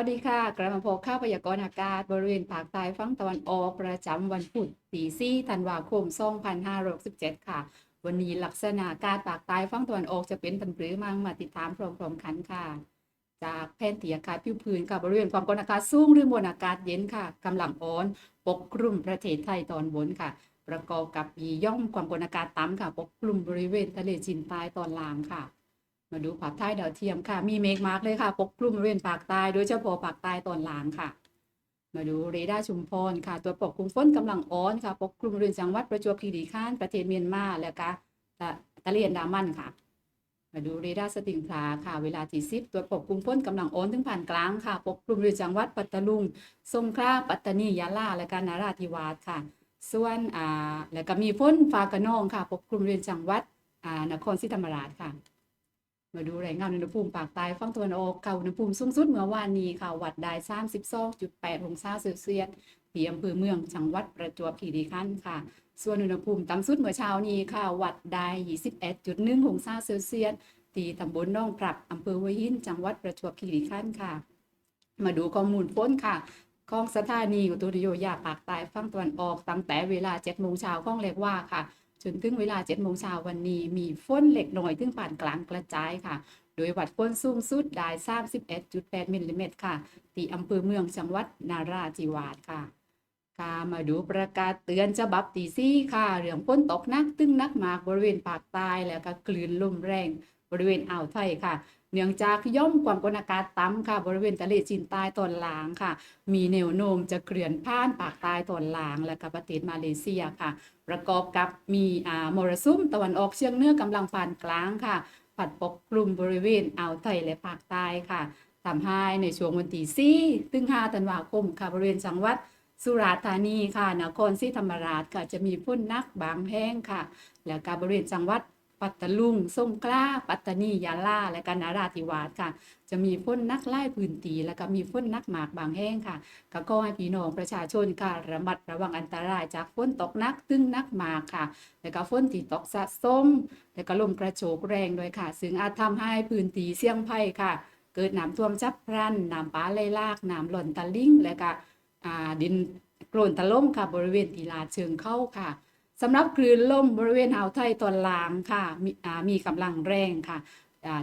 วัสดีค่ะ กระมาพบข้าวพยากรณ์อากาศ บริเวณภาคใต้ฝั่งตะวันออก ประจำวันพุธที่ 4 ธันวาคม 2567 ค่ะ วันนี้ลักษณะอากาศภาคใต้ฝั่งตะวันออกจะเป็นผันปรือมังมาติดตามพร้อมๆกันค่ะ จากแผนที่อากาศผิวพื้นค่ะบริเวณความกดอากาศสูงหรือมวลอากาศเย็นค่ะกำลังอ่อนปกคลุมประเทศไทยตอนบนค่ะ ประกอบกับมีย่อมความกดอากาศต่ำค่ะ ปกคลุมบริเวณทะเลจีนใต้ตอนล่างค่ะ มาดูภาพถ่ายดาวเทียมค่ะ มีเมฆมาร์กเลยค่ะปกคลุมบริเวณภาคใต้โดยเฉพาะภาคใต้ตอนล่างค่ะ มาดูเรดาร์ชุมพรค่ะ ตัวปกคลุมฝนกำลังอ่อนค่ะ ปกคลุมบริเวณจังหวัดประจวบคีรีขันธ์ประเทศเมียนมาและก็ตะเลียนดามันค่ะ มาดูเรดาร์สติงพลาค่ะ เวลาที่สิบตัวปกคลุมฝนกำลังอ่อนถึงผ่านกลางค่ะ ปกคลุมบริเวณจังหวัดปัตตาลุงสงขลาปัตตานียะลาและก็นราธิวาสค่ะ ส่วนอ่าแล้วก็มีฝนฟ้ากระนองค่ะ ปกคลุมบริเวณจังหวัดอ่านครศรีธรรมราชค่ะ มาดูรายงานอุณหภูมิภาคใต้ฝั่งตะวันออกค่ะอุณหภูมิสูงสุดเมื่อวานนี้ค่ะ วัดได้32.8องศาเซลเซียสที่อำเภอเมืองจังหวัดประจวบคีรีขันธ์ค่ะ ส่วนอุณหภูมิต่ำสุดเมื่อเช้านี้ค่ะ วัดได้21.1องศาเซลเซียสที่ตำบลหนองปรับอำเภอหัวหินจังหวัดประจวบคีรีขันธ์ค่ะ มาดูข้อมูลฝนค่ะของสถานีอุตุนิยมวิทยาภาคใต้ฝั่งตะวันออกตั้งแต่เวลา7โมงเช้าของเรียกว่าค่ะ จนถึงเวลา7โมงเช้าวันนี้มีฝนเล็กน้อยถึงปานกลางกระจายค่ะ โดยวัดฝนสูงสุดได้31.8มิลลิเมตรค่ะ ที่อำเภอเมืองจังหวัดนาราธิวาสค่ะกามาดูประกาศเตือนฉบับตีซี่ค่ะ เรื่องฝนตกหนักตึงนักมากบริเวณภาคใต้แล้วก็คลื่นลมแรงบริเวณอ่าวไทยค่ะ เนื่องจากย่อมความกดอากาศต่ำค่ะ บริเวณทะเลจีนใต้ตอนล่างค่ะ มีแนวโน้มจะเคลื่อนผ่านภาคใต้ตอนล่าง และก็ประเทศมาเลเซียค่ะ ประกอบกับมีอ่ามรสุมตะวันออกเฉียงเหนือกำลังปานกลางค่ะ ผัดปกคลุมบริเวณอ่าวไทยและภาคใต้ค่ะทำให้ในช่วงวันที่4ถึง5ธันวาคมค่ะ บริเวณจังหวัดสุราษฎร์ธานีค่ะนครศรีธรรมราชค่ะจะมีฝนหนักบางแห้งค่ะ แล้วก็บริเวณจังหวัด ปัตตาลุงสงขลาปัตตานียะลาและก็นราธิวาสค่ะ จะมีฝนนักไล่พื้นที่แล้วก็มีฝนนักหมากบางแห้งค่ะก็ขอให้พี่น้องประชาชนค่ะระมัดระวังอันตรายจากฝนตกนักตึงนักหมากค่ะ แล้วก็ฝนที่ตกสะสมแล้วก็ลมกระโชกแรงด้วยค่ะ ซึ่งอาจทำให้พื้นที่เสี่ยงภัยค่ะ เกิดน้ำท่วมฉับพลันน้ำป่าไหลหลากน้ำหล่นตะลิ่งและก็ดินโกรนถล่มค่ะบริเวณที่ลาดเชิงเข้าค่ะ สำหรับคลื่นลมบริเวณอ่าวไทยตอนล่างค่ะ มีมีกำลังแรงค่ะ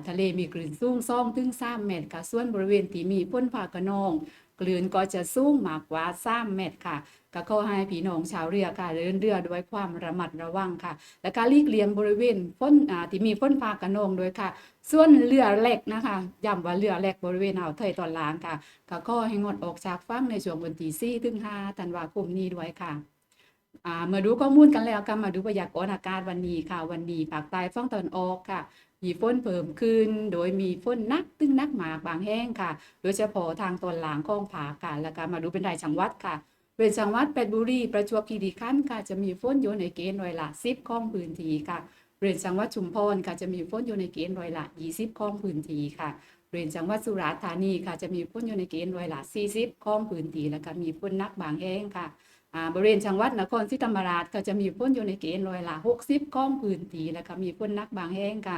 ทะเลมีคลื่นสูงซ่องถึง3เมตรค่ะ ส่วนบริเวณที่มีฝนฟ้ากระนองคลื่นก็จะสูงมากกว่า3เมตรค่ะ ก็ขอให้พี่น้องชาวเรือค่ะเดินเรือด้วยความระมัดระวังค่ะ และการลีกเลี่ยงบริเวณฝนที่มีฝนฟ้ากระนองด้วยค่ะ ส่วนเรือเล็กนะคะย้ำว่าเรือเล็กบริเวณอ่าวไทยตอนล่างค่ะ ก็ขอให้งดออกจากฝั่งในช่วงวันที่4ถึง5ธันวาคมนี้ด้วยค่ะ มาดูข้อมูลกันแล้วกันมาดูพยากรณ์อากาศวันนี้ค่ะ วันนี้ภาคใต้ฝั่งตะวันออกค่ะ มีฝนเพิ่มขึ้น โดยมีฝนนักตึงนักหมากบางแห้งค่ะ โดยเฉพาะทางตอนหลังของภาค่ะแล้วก็มาดูเป็นรายจังหวัดค่ะเป็นจังหวัดเพชรบุรีประจวบคีรีขันธ์ค่ะจะมีฝนอยู่ในเกณฑ์ร้อยละ10ของพื้นที่ค่ะเรียนจังหวัดชุมพรค่ะจะมีฝนอยู่ในเกณฑ์ร้อยละ 20 ของพื้นที่ค่ะ เรียนจังหวัดสุราษฎร์ธานีค่ะจะมีฝนอยู่ในเกณฑ์ร้อยละ40ของพื้นที่แล้วก็มีฝนนักบางแห้งค่ะบริเวณจังหวัดนครศรีธรรมราชก็จะมีฝนอยู่ในเกณฑ์ร้อยละ60ของพื้นที่แล้วก็มีฝนนักบางแห้งค่ะ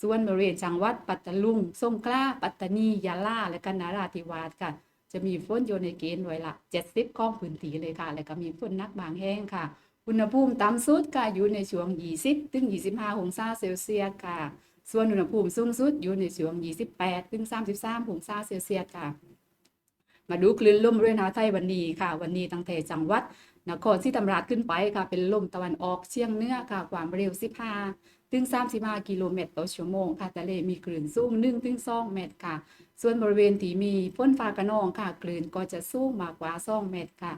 ส่วนบริเวณจังหวัดปัตตาลุงสงขลาปัตตานียะลาและก็นราธิวาสค่ะ จะมีฝนอยู่ในเกณฑ์ไว้ละ70ของพื้นที่เลยค่ะ แล้วก็มีฝนนักบางแห้งค่ะอุณหภูมิต่ำสุดก็อยู่ในช่วง 20 ถึง 25 องศาเซลเซียสค่ะ ส่วนอุณหภูมิสูงสุดอยู่ในช่วง 28ถึง33องศาเซลเซียสค่ะ มาดูคลื่นลมบริเวณอ่าไทยวันนี้ค่ะ วันนี้ตั้งแต่จังหวัดนครศรีธรรมราชขึ้นไปค่ะ เป็นลมตะวันออกเฉียงเหนือค่ะ ความเร็ว 15ถึง35กิโลเมตรต่อชั่วโมงค่ะทะเลมีคลื่นสูง1ถึง2เมตรค่ะ ส่วนบริเวณที่มีฝนฟ้ากระนองค่ะคลื่นก็จะสูงมากกว่า2เมตรค่ะ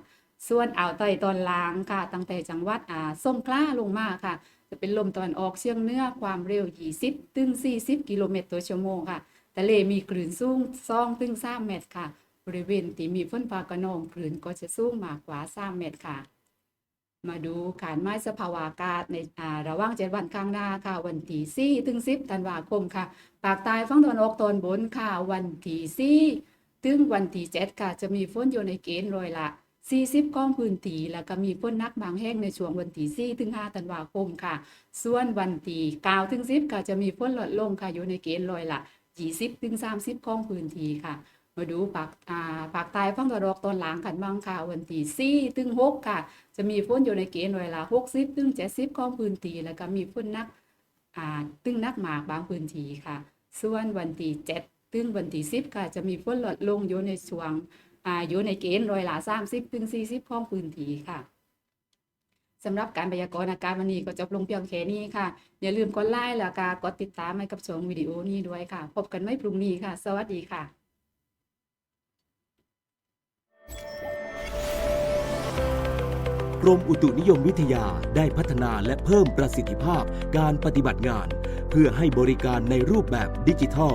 ส่วนอ่าวไทยตอนล่างค่ะ ตั้งแต่จังหวัดอ่าสงขลาลงมาค่ะ จะเป็นลมตะวันออกเฉียงเหนือความเร็ว 20 ถึง 40 กิโลเมตรต่อชั่วโมงค่ะ ทะเลมีคลื่นสูง2ถึง3เมตรค่ะ บริเวณที่มีฝนฟ้ากระนองคลื่นก็จะสูงมากกว่า 3 เมตรค่ะ มาดูการไม้สภาวะอากาศในอ่าระหว่างเจ็ดวันข้างหน้าค่ะ วันที่4ถึง 10 ธันวาคมค่ะภาคใต้ฝั่งตะวันออกตอนบนค่ะ วันที่4ถึงวันที่7ค่ะ จะมีฝนอยู่ในเกณฑ์ร้อยละ 40ของพื้นที่แล้วก็มีฝนนักบางแห่งในช่วงวันที่4ถึง5ธันวาคมค่ะ ส่วนวันที่9ถึง10ค่ะจะมีฝนลดลงค่ะอยู่ในเกณฑ์ร้อยละ20ถึง30ของพื้นที่ค่ะมาดูปากอ่าปากใต้ฝั่งตะวันอกตอนหลังกันบ้างค่ะวันที่สี่ถึงหกค่ะ จะมีฝนอยู่ในเกณฑ์เวลาหกสิบถึงเจ็ดสิบของพื้นที่แล้วก็มีฝนนักอ่าตึงนักหมากบางพื้นที่ค่ะ ส่วนวันที่เจ็ดถึงวันที่สิบค่ะ จะมีฝนลดลงอยู่ในช่วง อายู่ในเกณฑ์ร้อยละสามสิบถึงสี่สิบของพื้นที่ค่ะสำหรับการพยากรณ์อากาศวันนี้ก็จบลงเพียงแค่นี้ค่ะ อย่าลืมกดไลค์แล้วก็กดติดตามให้กับช่องวิดีโอนี้ด้วยค่ะ พบกันไม่พรุ่งนี้ค่ะ สวัสดีค่ะกรมอุตุนิยมวิทยาได้พัฒนาและเพิ่มประสิทธิภาพการปฏิบัติงาน เพื่อให้บริการในรูปแบบดิจิทัล